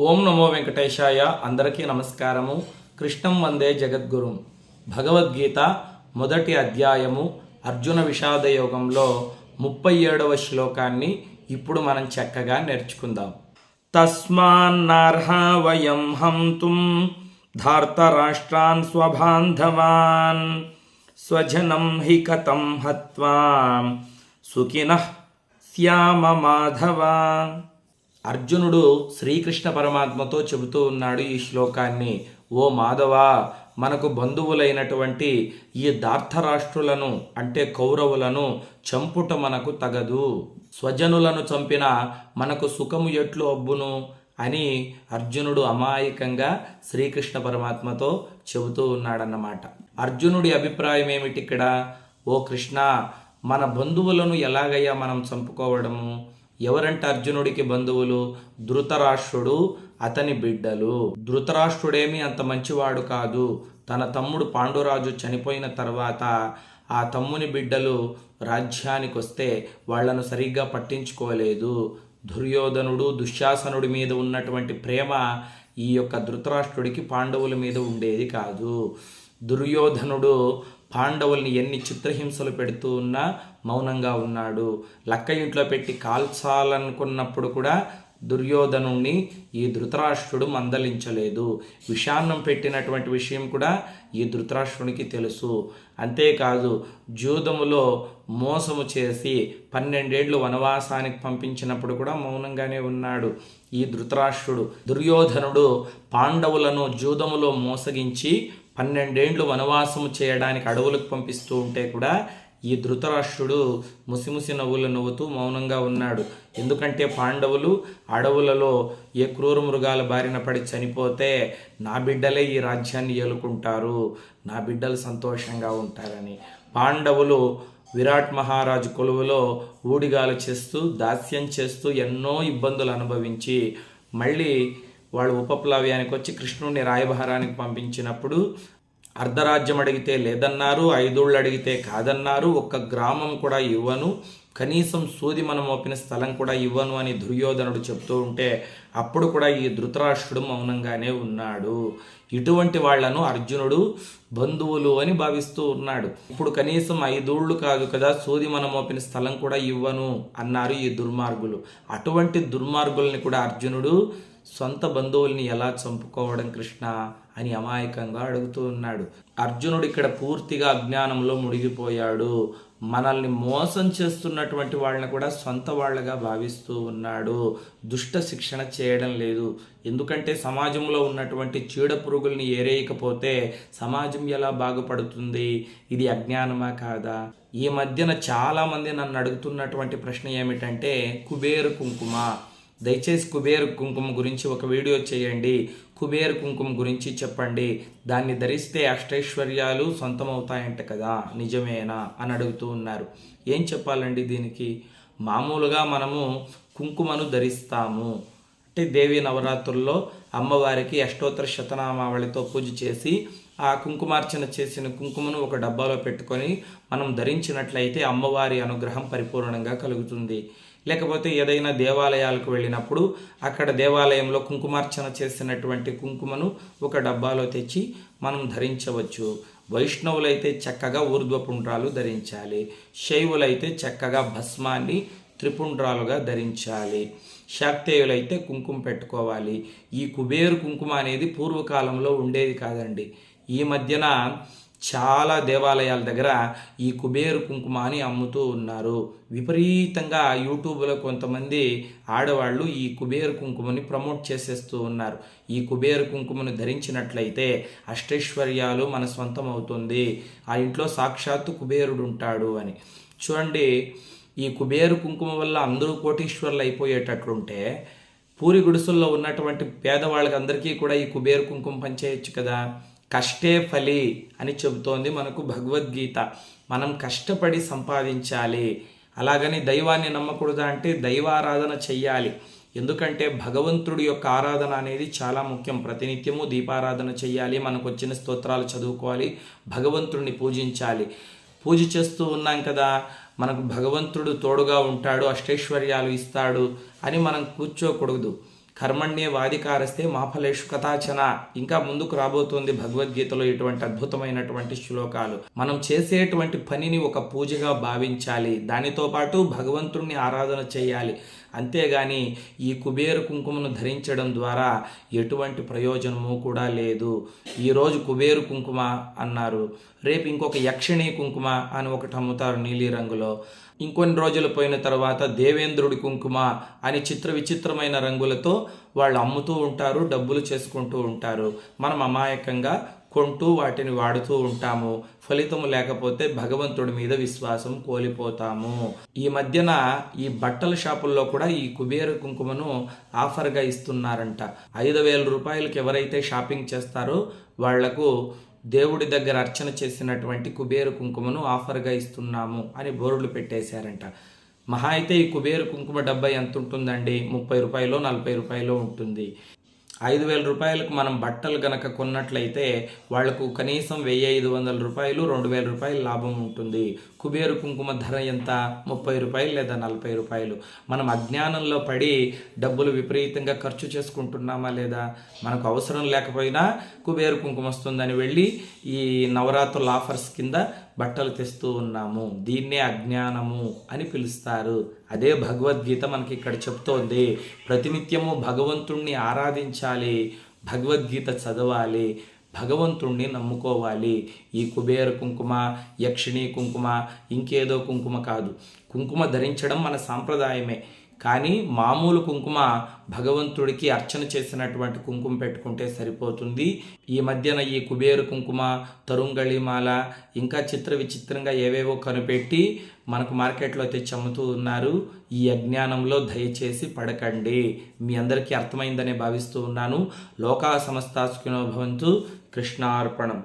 ఓం నమో వెంకటేశాయ. అందరికీ నమస్కారము. కృష్ణం వందే జగద్గురు. భగవద్గీత మొదటి అధ్యాయము అర్జున విషాద యోగంలో ముప్పై ఏడవ శ్లోకాన్ని ఇప్పుడు మనం చక్కగా నేర్చుకుందాం. తస్మాన్నార్హ వయం హంతుం ధార్తరాష్ట్రాన్ స్వబాంధవాన్ స్వజనం హి కథం హత్వా సుఖిన శ్యామ మాధవ అర్జునుడు శ్రీకృష్ణ పరమాత్మతో చెబుతూ ఉన్నాడు ఈ శ్లోకాన్ని. ఓ మాధవ మనకు బంధువులైనటువంటి ఈ దార్థరాష్ట్రులను అంటే కౌరవులను చంపుట మనకు తగదు. స్వజనులను చంపిన మనకు సుఖము ఎట్లు అబ్బును? అని అర్జునుడు అమాయకంగా శ్రీకృష్ణ పరమాత్మతో చెబుతూ ఉన్నాడన్నమాట. అర్జునుడి అభిప్రాయం ఏమిటి ఇక్కడ ఓ కృష్ణ మన బంధువులను ఎలాగయ్యా మనం చంపుకోవడము? ఎవరంటే అర్జునుడికి బంధువులు? ధృతరాష్ట్రుడు అతని బిడ్డలు. ధృతరాష్ట్రుడేమీ అంత మంచివాడు కాదు. తన తమ్ముడు పాండురాజు చనిపోయిన తర్వాత ఆ తమ్ముని బిడ్డలు రాజ్యానికి వస్తే వాళ్ళను సరిగ్గా పట్టించుకోలేదు. దుర్యోధనుడు దుశ్శాసనుడి మీద ఉన్నటువంటి ప్రేమ ఈ యొక్క ధృతరాష్ట్రుడికి పాండవుల మీద ఉండేది కాదు. దుర్యోధనుడు పాండవుల్ని ఎన్ని చిత్రహింసలు పెడుతూ ఉన్నా మౌనంగా ఉన్నాడు. లక్క ఇంట్లో పెట్టి కాల్చాలనుకున్నప్పుడు కూడా దుర్యోధను ఈ ధృతరాష్ట్రుడు మందలించలేదు. విషాన్నం పెట్టినటువంటి విషయం కూడా ఈ ధృతరాష్ట్రునికి తెలుసు. అంతేకాదు జూదములో మోసము చేసి పన్నెండేళ్ళు వనవాసానికి పంపించినప్పుడు కూడా మౌనంగానే ఉన్నాడు. ఈ ధృతరాష్ట్రుడు దుర్యోధనుడు పాండవులను జూదములో మోసగించి పన్నెండేండ్లు వనవాసము చేయడానికి అడవులకు పంపిస్తూ ఉంటే కూడా ఈ ధృతరాష్ట్రుడు ముసిముసి నవ్వులు నవ్వుతూ మౌనంగా ఉన్నాడు. ఎందుకంటే పాండవులు అడవులలో ఏ క్రూర మృగాల బారిన పడి చనిపోతే నా బిడ్డలే ఈ రాజ్యాన్ని ఏలుకుంటారు నా బిడ్డలు సంతోషంగా ఉంటారని. పాండవులు విరాట్ మహారాజు కొలువులో ఊడిగాలు చేస్తూ దాస్యం చేస్తూ ఎన్నో ఇబ్బందులు అనుభవించి మళ్ళీ వాళ్ళు ఉపప్లవ్యానికి వచ్చి కృష్ణుడిని రాయభారానికి పంపించినప్పుడు అర్ధరాజ్యం అడిగితే లేదన్నారు ఐదోళ్ళు అడిగితే కాదన్నారు ఒక్క గ్రామం కూడా ఇవ్వను కనీసం సూది మనం మోపిన స్థలం కూడా ఇవ్వను అని దుర్యోధనుడు చెప్తూ ఉంటే అప్పుడు కూడా ఈ ధృతరాష్ట్రుడు మౌనంగానే ఉన్నాడు. ఇటువంటి వాళ్ళను అర్జునుడు బంధువులు అని భావిస్తూ ఉన్నాడు. ఇప్పుడు కనీసం ఐదోళ్ళు కాదు కదా సూది మనం మోపిన స్థలం కూడా ఇవ్వను అన్నారు ఈ దుర్మార్గులు. అటువంటి దుర్మార్గుల్ని కూడా అర్జునుడు సొంత బంధువుల్ని ఎలా చంపుకోవడం కృష్ణ అని అమాయకంగా అడుగుతూ ఉన్నాడు. అర్జునుడు ఇక్కడ పూర్తిగా అజ్ఞానంలో మునిగిపోయాడు. మనల్ని మోసం చేస్తున్నటువంటి వాళ్ళని కూడా సొంత వాళ్ళగా భావిస్తూ ఉన్నాడు. దుష్ట శిక్షణ చేయడం లేదు. ఎందుకంటే సమాజంలో ఉన్నటువంటి చీడ పురుగుల్ని ఏరేయకపోతే సమాజం ఎలా బాగుపడుతుంది? ఇది అజ్ఞానమా కాదా? ఈ మధ్యన చాలామంది నన్ను అడుగుతున్నటువంటి ప్రశ్న ఏమిటంటే కుబేరు కుంకుమ. దయచేసి కుబేర్ కుంకుమ గురించి ఒక వీడియో చేయండి. కుబేర్ కుంకుమ గురించి చెప్పండి. దాన్ని ధరిస్తే అష్టైశ్వర్యాలు సొంతమవుతాయంట కదా నిజమేనా అని అడుగుతూ ఉన్నారు. ఏం చెప్పాలండి దీనికి? మామూలుగా మనము కుంకుమను ధరిస్తాము. అంటే దేవి నవరాత్రుల్లో అమ్మవారికి అష్టోత్తర శతనామావళితో పూజ చేసి ఆ కుంకుమార్చన చేసిన కుంకుమను ఒక డబ్బాలో పెట్టుకొని మనం ధరించినట్లయితే అమ్మవారి అనుగ్రహం పరిపూర్ణంగా కలుగుతుంది. లేకపోతే ఏదైనా దేవాలయాలకు వెళ్ళినప్పుడు అక్కడ దేవాలయంలో కుంకుమార్చన చేసినటువంటి కుంకుమను ఒక డబ్బాలో తెచ్చి మనం ధరించవచ్చు. వైష్ణవులైతే చక్కగా ఊర్ధ్వపుండ్రాలు ధరించాలి. శైవులైతే చక్కగా భస్మాన్ని త్రిపుండ్రాలుగా ధరించాలి. శాక్తేయులైతే కుంకుమ పెట్టుకోవాలి. ఈ కుబేరు కుంకుమ అనేది పూర్వకాలంలో ఉండేది కాదండి. ఈ మధ్యన చాలా దేవాలయాల దగ్గర ఈ కుబేరు కుంకుమ అని అమ్ముతూ ఉన్నారు. విపరీతంగా యూట్యూబ్లో కొంతమంది ఆడవాళ్ళు ఈ కుబేరు కుంకుమని ప్రమోట్ చేసేస్తూ ఉన్నారు. ఈ కుబేరు కుంకుమను ధరించినట్లయితే అష్టైశ్వర్యాలు మన సొంతం అవుతుంది ఆ ఇంట్లో సాక్షాత్తు కుబేరుడు ఉంటాడు అని. చూడండి ఈ కుబేరు కుంకుమ వల్ల అందరూ కోటీశ్వర్లు అయిపోయేటట్లుంటే పూరి గుడిసెల్లో ఉన్నటువంటి పేదవాళ్ళకి అందరికీ కూడా ఈ కుబేరు కుంకుమ పనిచేయచ్చు కదా. కష్టే ఫలి అని చెబుతోంది మనకు భగవద్గీత. మనం కష్టపడి సంపాదించాలి. అలాగని దైవాన్ని నమ్మకూడదా అంటే దైవారాధన చెయ్యాలి. ఎందుకంటే భగవంతుడి యొక్క ఆరాధన అనేది చాలా ముఖ్యం. ప్రతినిత్యము దీపారాధన చేయాలి మనకు వచ్చిన స్తోత్రాలు చదువుకోవాలి భగవంతుడిని పూజించాలి. పూజ చేస్తూ ఉన్నాం కదా మనకు భగవంతుడు తోడుగా ఉంటాడు అష్టైశ్వర్యాలు ఇస్తాడు అని మనం కూర్చోకూడదు. కర్మణ్యే వాదికారస్తే మాఫలేషు కథాచన. ఇంకా ముందుకు రాబోతోంది భగవద్గీతలో ఇటువంటి అద్భుతమైనటువంటి శ్లోకాలు. మనం చేసేటువంటి పనిని ఒక పూజగా భావించాలి. దానితో పాటు భగవంతుణ్ణి ఆరాధన చేయాలి. అంతేగాని ఈ కుబేర కుంకుమను ధరించడం ద్వారా ఎటువంటి ప్రయోజనము కూడా లేదు. ఈరోజు కుబేరు కుంకుమ అన్నారు. రేపు ఇంకొక యక్షిణీ కుంకుమ అని ఒకటి అమ్ముతారు నీలి రంగులో ఇంకొన్ని రోజులు పోయిన తర్వాత దేవేంద్రుడి కుంకుమ అని చిత్ర విచిత్రమైన రంగులతో వాళ్ళు అమ్ముతూ ఉంటారు డబ్బులు చేసుకుంటూ ఉంటారు. మనం అమాయకంగా కొంటూ వాటిని వాడుతూ ఉంటాము. ఫలితం లేకపోతే భగవంతుడి మీద విశ్వాసం కోల్పోతాము. ఈ మధ్యన ఈ బట్టల షాపుల్లో కూడా ఈ కుబేర కుంకుమను ఆఫర్గా ఇస్తున్నారంట. ఐదు వేల రూపాయలకి ఎవరైతే షాపింగ్ చేస్తారో వాళ్ళకు దేవుడి దగ్గర అర్చన చేసినటువంటి కుబేరు కుంకుమను ఆఫర్గా ఇస్తున్నాము అని బోర్డులు పెట్టేశారంట. మహా అయితే ఈ కుబేరు కుంకుమ డబ్బా ఎంత ఉంటుందండి ముప్పై రూపాయలు నలభై రూపాయలు ఉంటుంది. ఐదు వేల రూపాయలకు మనం బట్టలు గనక కొన్నట్లయితే వాళ్ళకు కనీసం వెయ్యి ఐదు వందల రూపాయలు రెండు వేల రూపాయలు లాభం ఉంటుంది. కుబేరు కుంకుమ ధర ఎంత? ముప్పై రూపాయలు లేదా నలభై రూపాయలు. మనం అజ్ఞానంలో పడి డబ్బులు విపరీతంగా ఖర్చు చేసుకుంటున్నామా లేదా? మనకు అవసరం లేకపోయినా కుబేరు కుంకుమ వస్తుందని వెళ్ళి ఈ నవరాత్రుల ఆఫర్స్ కింద బట్టలు తెస్తూ ఉన్నాము. దీన్నే అజ్ఞానము అని పిలుస్తారు. అదే భగవద్గీత మనకి ఇక్కడ చెప్తోంది. ప్రతినిత్యము భగవంతుణ్ణి ఆరాధించాలి. భగవద్గీత చదవాలి. భగవంతుణ్ణి నమ్ముకోవాలి. ఈ కుబేర కుంకుమ యక్షిణీ కుంకుమ ఇంకేదో కుంకుమ కాదు. కుంకుమ ధరించడం మన సాంప్రదాయమే. కానీ మామూలు కుంకుమ భగవంతుడికి అర్చన చేసినటువంటి కుంకుమ పెట్టుకుంటే సరిపోతుంది. ఈ మధ్యన ఈ కుబేరు కుంకుమ తరుంగళిమాల ఇంకా చిత్ర విచిత్రంగా ఏవేవో కనిపెట్టి మనకు మార్కెట్లో తెచ్చి అమ్ముతూ ఉన్నారు. ఈ అజ్ఞానంలో దయచేసి పడకండి. మీ అందరికీ అర్థమైందనే భావిస్తూ ఉన్నాను. లోకా సమస్తాసుకినో భవంతు కృష్ణార్పణం.